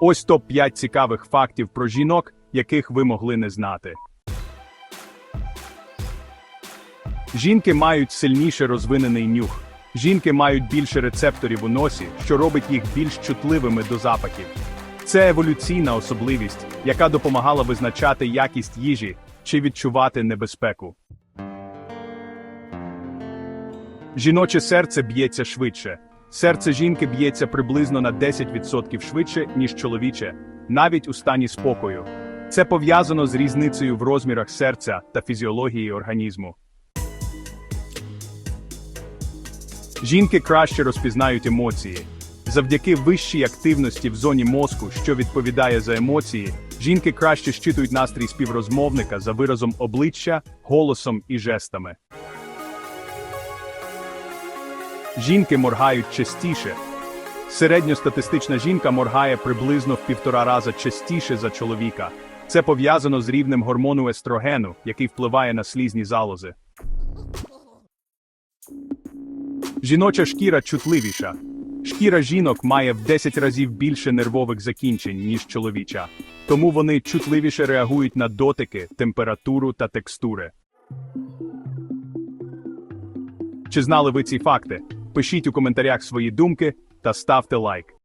Ось топ 5 цікавих фактів про жінок, яких ви могли не знати. Жінки мають сильніше розвинений нюх. Жінки мають більше рецепторів у носі, що робить їх більш чутливими до запахів. Це еволюційна особливість, яка допомагала визначати якість їжі чи відчувати небезпеку. Жіноче серце б'ється швидше. Серце жінки б'ється приблизно на 10% швидше, ніж чоловіче, навіть у стані спокою. Це пов'язано з різницею в розмірах серця та фізіології організму. Жінки краще розпізнають емоції. Завдяки вищій активності в зоні мозку, що відповідає за емоції, жінки краще щитують настрій співрозмовника за виразом обличчя, голосом і жестами. Жінки моргають частіше. Середньостатистична жінка моргає приблизно в півтора рази частіше за чоловіка. Це пов'язано з рівнем гормону естрогену, який впливає на слізні залози. Жіноча шкіра чутливіша. Шкіра жінок має в 10 разів більше нервових закінчень, ніж чоловіча. Тому вони чутливіше реагують на дотики, температуру та текстури. Чи знали ви ці факти? Пишіть у коментарях свої думки та ставте лайк.